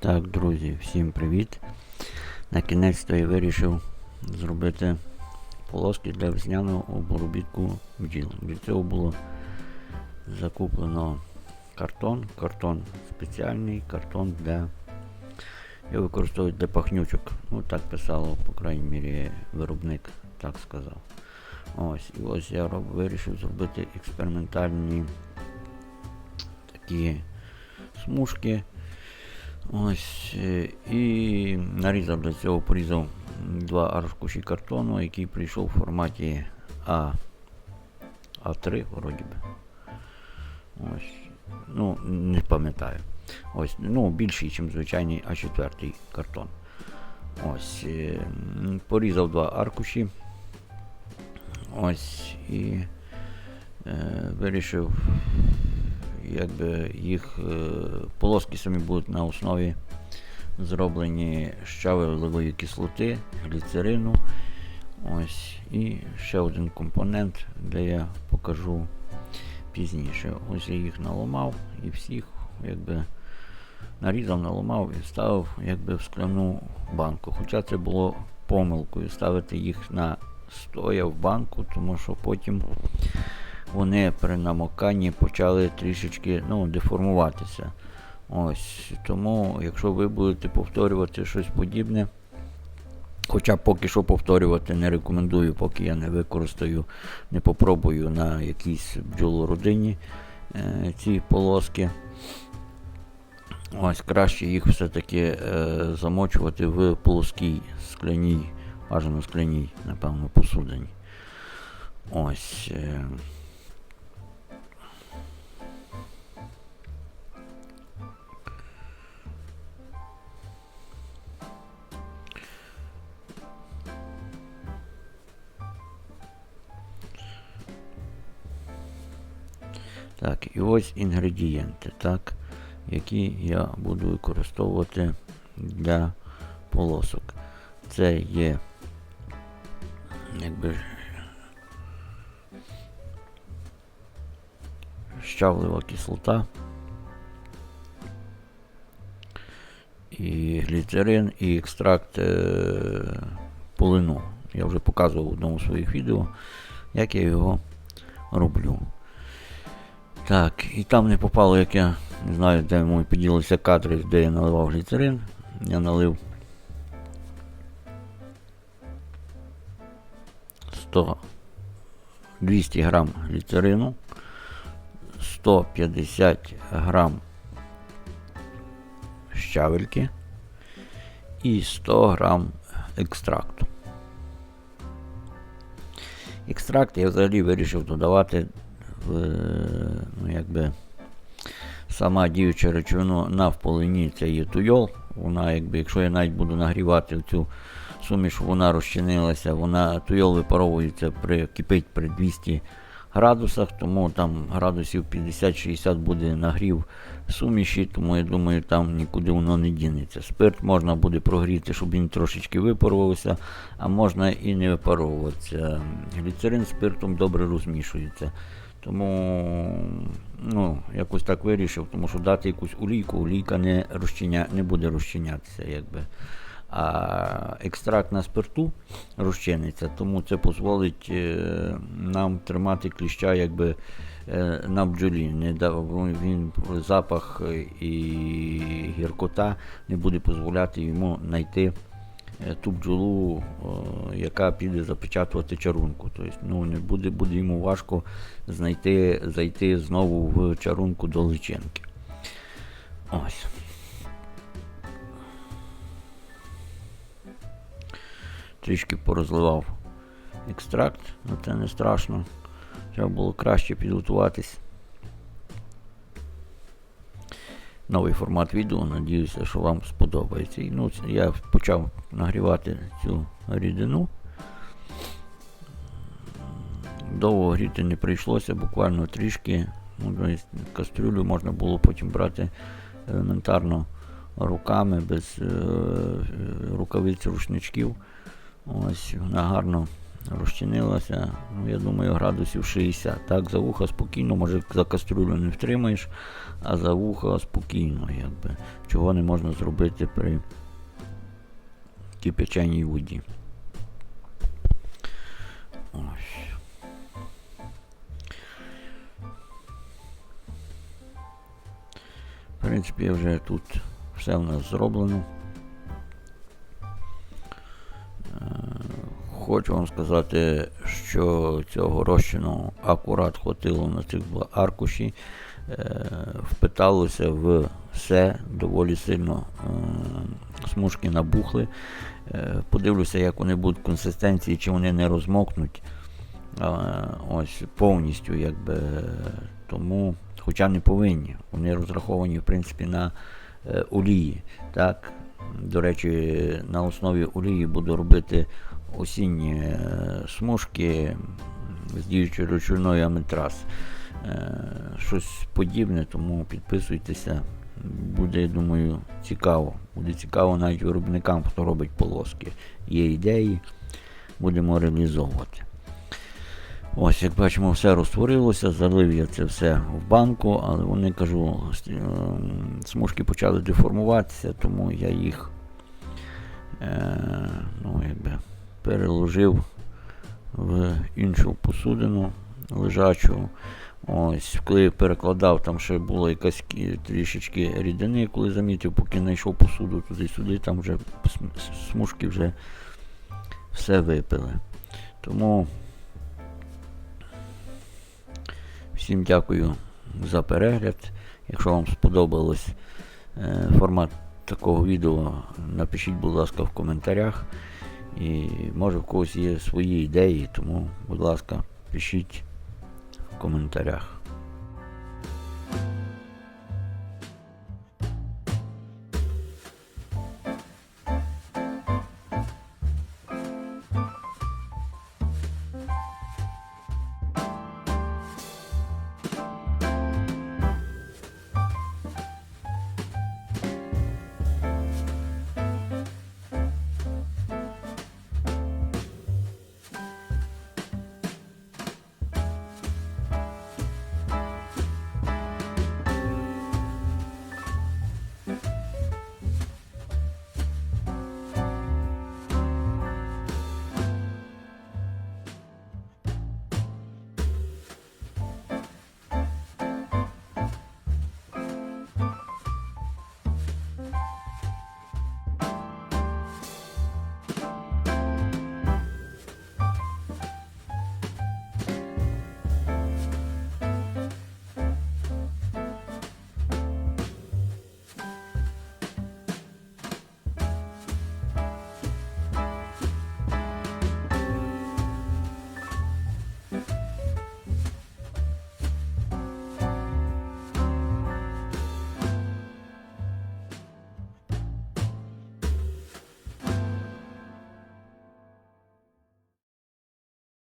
Так, друзі, всім привіт. На кінець то я вирішив зробити полоски для весняного обробітку бджіл. Для цього було закуплено картон. Картон спеціальний, картон для. Я використовую для пахнючок. Ну так писало, по крайній мірі, виробник так сказав. Ось, і ось я роб, вирішив зробити експериментальні такі смужки. Ось. е, І нарізав для цього, порізав два аркуші картону, який прийшов в форматі А, А3, вроді би. Ось. Ну, не пам'ятаю. Ось, ну, більший, ніж звичайний А4 картон. Ось. е, Порізав два аркуші. Ось і е, вирішив якби їх е, полоски самі будуть на основі зроблені щавелевої кислоти, гліцерину. Ось. І ще один компонент, де я покажу пізніше. Ось я їх наламав і всіх якби нарізав, наламав і ставив якби в скляну банку. Хоча це було помилкою ставити їх на стоя в банку, тому що потім вони при намоканні почали трішечки ну, деформуватися. Ось. Тому, якщо ви будете повторювати щось подібне, хоча поки що повторювати не рекомендую, поки я не використаю, не попробую на якійсь бджолородині е, ці полоски. Ось краще їх все-таки е, замочувати в плоскій скляній, бажано скляній, напевно, посудині. Ось. Е, Так, і ось інгредієнти, так, які я буду використовувати для полосок. Це є якби щавлева кислота. І гліцерин, і екстракт е, полину. Я вже показував в одному з своїх відео, як я його роблю. Так, і там не попало, як я не знаю, де мої поділися кадри, де я наливав гліцерин. Я налив 100 200 грам гліцерину, 150 грам щавельки і 100 грам екстракту. Екстракт я взагалі вирішив додавати ну, якби, сама діюча речовина на вполині це є туйол. Вона, якби, якщо я навіть буду нагрівати цю суміш, вона розчинилася, вона туйол випаровується при кипить при 200 градусах, тому там градусів 50-60 буде нагрів суміші, тому я думаю, там нікуди воно не дінеться. Спирт можна буде прогріти, щоб він трошечки випарувався, а можна і не випаровуватися. Гліцерин спиртом добре розмішується. Тому ну, якось так вирішив, тому що дати якусь олійку, олійка не, розчиня, не буде розчинятися. Якби. А екстракт на спирту розчиниться, тому це дозволить е, нам тримати кліща якби, е, на бджолі. Не дав, він запах і гіркота не буде дозволяти йому знайти ту бджолу, яка піде запечатувати чарунку. Тобто, ну, не буде, буде йому важко знайти, зайти знову в чарунку до личинки. Ось. Трішки порозливав екстракт, але це не страшно. Треба було краще підготуватись. Новий формат відео, надіюся, що вам сподобається. І, ну, я почав нагрівати цю рідину. Довго гріти не прийшлося, буквально трішки. Ну, кастрюлю можна було потім брати елементарно руками, без е, рукавиць рушничків. Ось вона гарно розчинилася, ну, я думаю, градусів 60. Так, за вуха спокійно, може за каструлю не втримаєш, а за вуха спокійно, якби. Чого не можна зробити при кипяченій воді. Ось. В принципі, вже тут все в нас зроблено. Хочу вам сказати, що цього розчину акурат хватило на цих два аркуші. Е, Впиталося в все доволі сильно. е, Смужки набухли. Е, Подивлюся, як вони будуть консистенції, чи вони не розмокнуть. Ось повністю, якби. Тому, хоча не повинні. Вони розраховані, в принципі, на олії. Так? До речі, на основі олії буду робити осінні е, смужки з діючою речовиною Аметрас. Е, Щось подібне, тому підписуйтеся. Буде, я думаю, цікаво. Буде цікаво навіть виробникам, хто робить полоски. Є ідеї, будемо реалізовувати. Ось, як бачимо, все розтворилося, залив я це все в банку, але вони кажу, ем, смужки почали деформуватися, тому я їх е, ну, якби, переложив в іншу посудину лежачу. Ось, коли перекладав, там ще було якась трішечки рідини, коли замітив, поки знайшов посуду туди-сюди, там вже смужки вже все випили. Тому всім дякую за перегляд. Якщо вам сподобалось е, формат такого відео, напишіть, будь ласка, в коментарях. І може в когось є свої ідеї, тому, будь ласка, пишіть в коментарях.